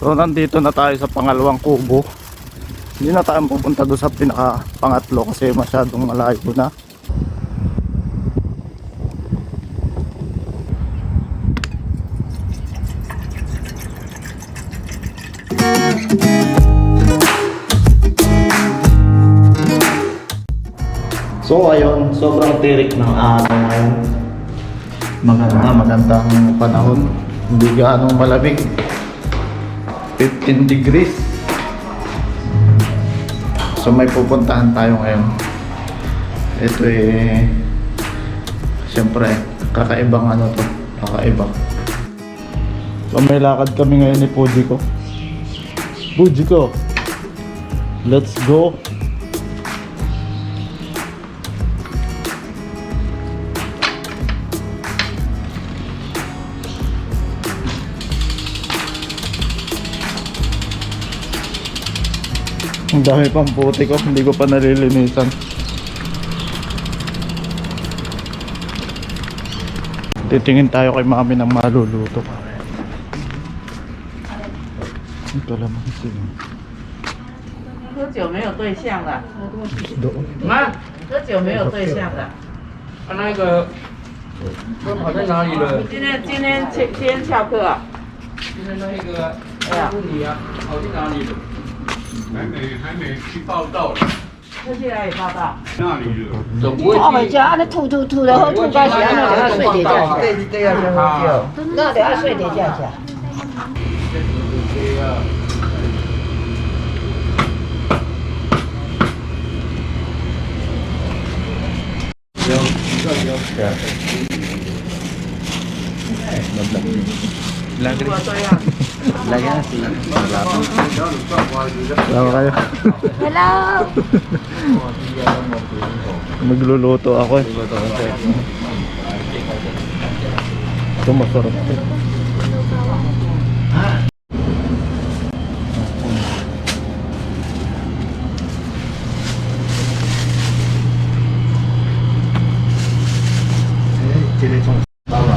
So nandito na tayo sa pangalawang kubo. Hindi na tayo pupunta doon sa pinaka pangatlo kasi masyadong malayo na. So ayun, sobrang tirik ng araw ngayon. Maganda, magandang panahon. Hindi gaanong malamig. 15 degrees. So may pupuntahan tayo ngayon. Ito eh Siyempre, kakaibang ano to. Kakaiba. So may lakad kami ngayon ni Puji ko. Puji ko. Let's go. Ang dami pang puti ko, hindi ko pa nalilinisan. Titingin tayo kay mami ng maluluto. Ito lamang sila. 喝酒没有对象的， Doon. 妈，喝酒没有对象的。他那个都跑在哪里了？今天今天今今天翘课啊？就是那个问你啊，跑去哪里了？ 还没还没去报道呢，他去哪里报道？那里有。总不会我回家，安尼吐吐吐的好吐到时，安尼就要睡地觉对对，要先喝酒。那就要睡地觉去。如 Lagyan na si Hello kayo. Hello! Magluluto ako eh. Ito masarap.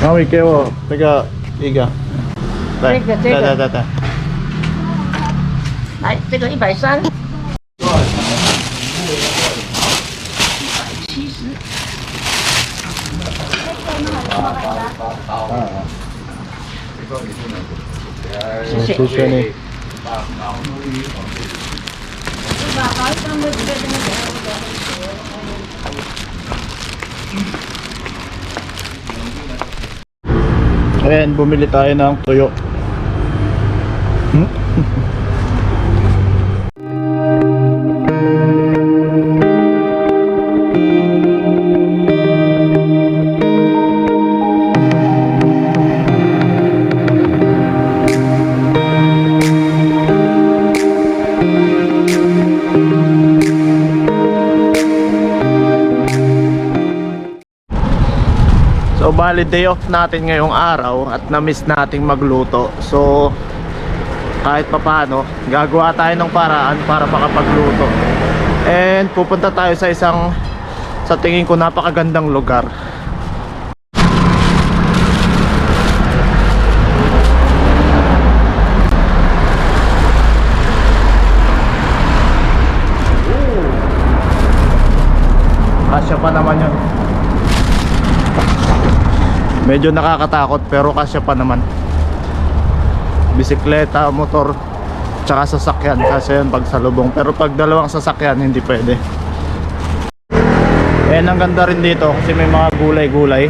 Mami, kevo, pega, iga. 来，这个这个来来来来。来，这个一百三。谢谢。谢谢你。Ayan, bumili tayo ng tuyo. So bali day off natin ngayong araw at na-miss nating magluto. So kahit papano, gagawa tayo ng paraan para makapagluto. And pupunta tayo sa isang sa tingin ko napakagandang lugar. Kasya pa naman yun. Medyo nakakatakot pero kasya pa naman. Bisikleta, motor, tsaka sasakyan kasi yun pag salubong. Pero pag dalawang sasakyan hindi pwede. Eh ang ganda rin dito kasi may mga gulay-gulay.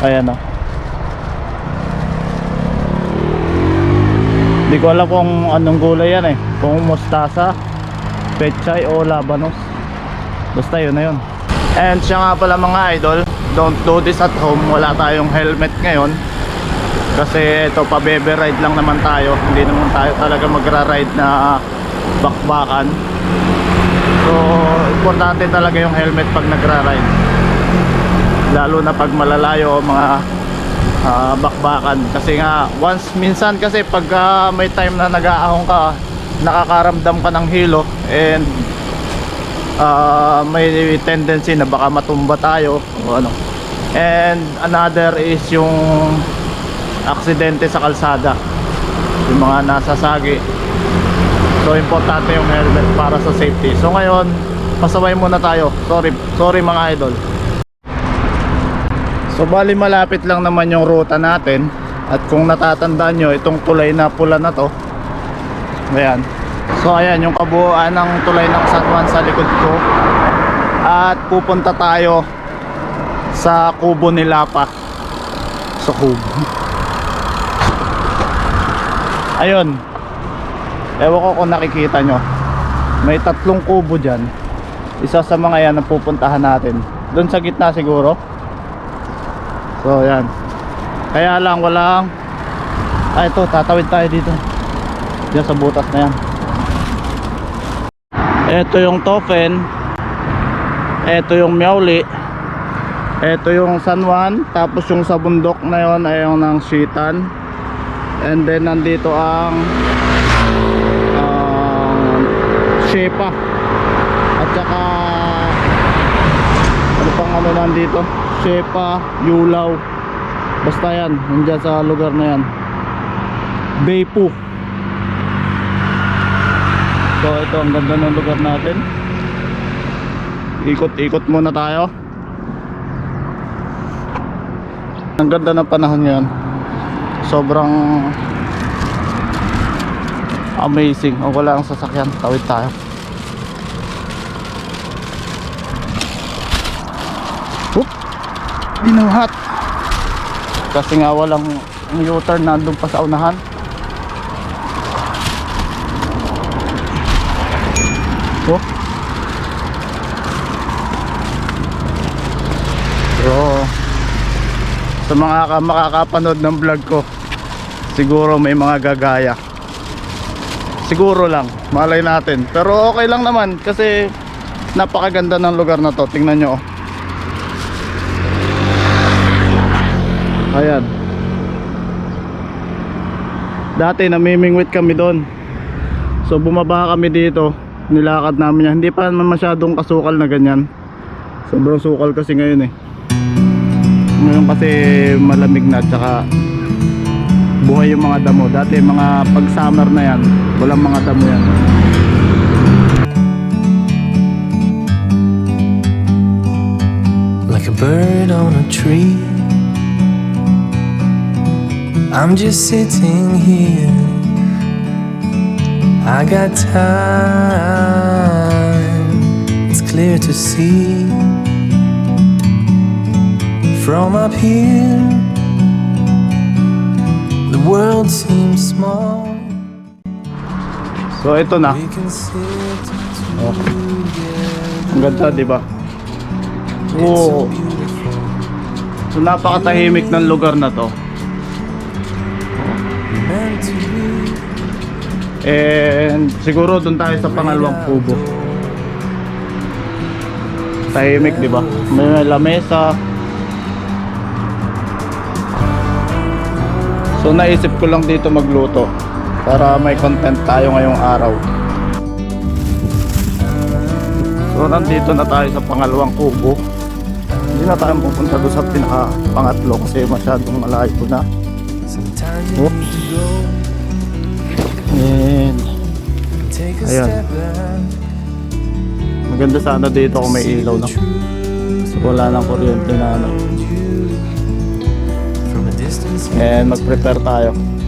Ayan o. Hindi ko alam kung anong gulay yan eh. Kung mustasa, pechay o labanos. Basta yun na yun. And siya nga pala mga idol, don't do this at home. Wala tayong helmet ngayon. Kasi ito, pabebe ride lang naman tayo. Hindi naman tayo talaga magra-ride na bakbakan. So, importante talaga yung helmet pag nagra-ride. Lalo na pag malalayo mga ah, bakbakan. Kasi nga, once, minsan kasi pag ah, may time na nag-aahong ka, nakakaramdam ka ng hilo and ah, may tendency na baka matumba tayo o ano. And another is yung aksidente sa kalsada. Yung mga nasasagi. So importante yung helmet para sa safety. So ngayon, pasaway muna tayo. Sorry, sorry mga idol. So bali malapit lang naman yung ruta natin At kung natatandaan nyo Itong tulay na pula na to Ayan So ayan yung kabuuan ng tulay ng San Juan sa likod ko At pupunta tayo Sa kubo ni Lapa Sa kubo Ayun. Ewan ko kung nakikita nyo. May tatlong kubo dyan. Isa sa mga yan ang pupuntahan natin. Doon sa gitna siguro. So yan. Kaya lang walang Ah ito tatawid tayo dito. Diyan sa butas na yan. Ito yung Tofen Ito yung Miauli. Ito yung San Juan. Tapos yung sa bundok na yon ay yung ng Shitan And then nandito ang um, Shepa. At saka Ano pang ano nandito? Shepa, Yulaw. Basta yan, nandiyan sa lugar na yan. Beipu So ito ang ganda ng lugar natin. Ikot-ikot muna tayo. Ang ganda ng panahon ngayon Sobrang Amazing. Ang wala ang sasakyan, tawid tayo. Whoop! Binuhat Kasi nga walang U-turn nandun pa sa unahan. Oh So Sa mga ka- makakapanood ng vlog ko Siguro may mga gagaya Siguro lang Malay natin Pero okay lang naman Kasi Napakaganda ng lugar na to Tingnan nyo oh Ayan. Dati namimingwit kami doon. So bumaba kami dito. Nilakad namin yan. Hindi pa masyadong kasukal na ganyan. Sobrang sukal kasi ngayon eh. Ngayon kasi malamig na tsaka buhay yung mga damo. Dati mga pag summer na yan, walang mga damo yan. like a bird on a tree. I'm just sitting here. I got time, it's clear to see. From up here, the world seems small. So ito na. Oh. Ang ganda, di ba? Oo. beautiful. So napakatahimik ng lugar na to. And siguro doon tayo sa pangalawang kubo. Tahimik, di ba? May lamesa. So naisip ko lang dito magluto para may content tayo ngayong araw. So nandito na tayo sa pangalawang kubo. Hindi na tayo pupunta doon sa pinaka pangatlo kasi masyadong malayo na. Oops. And Ayan. maganda sana dito kung may ilaw na. So, wala nang kuryente na ano. And mag-prepare tayo.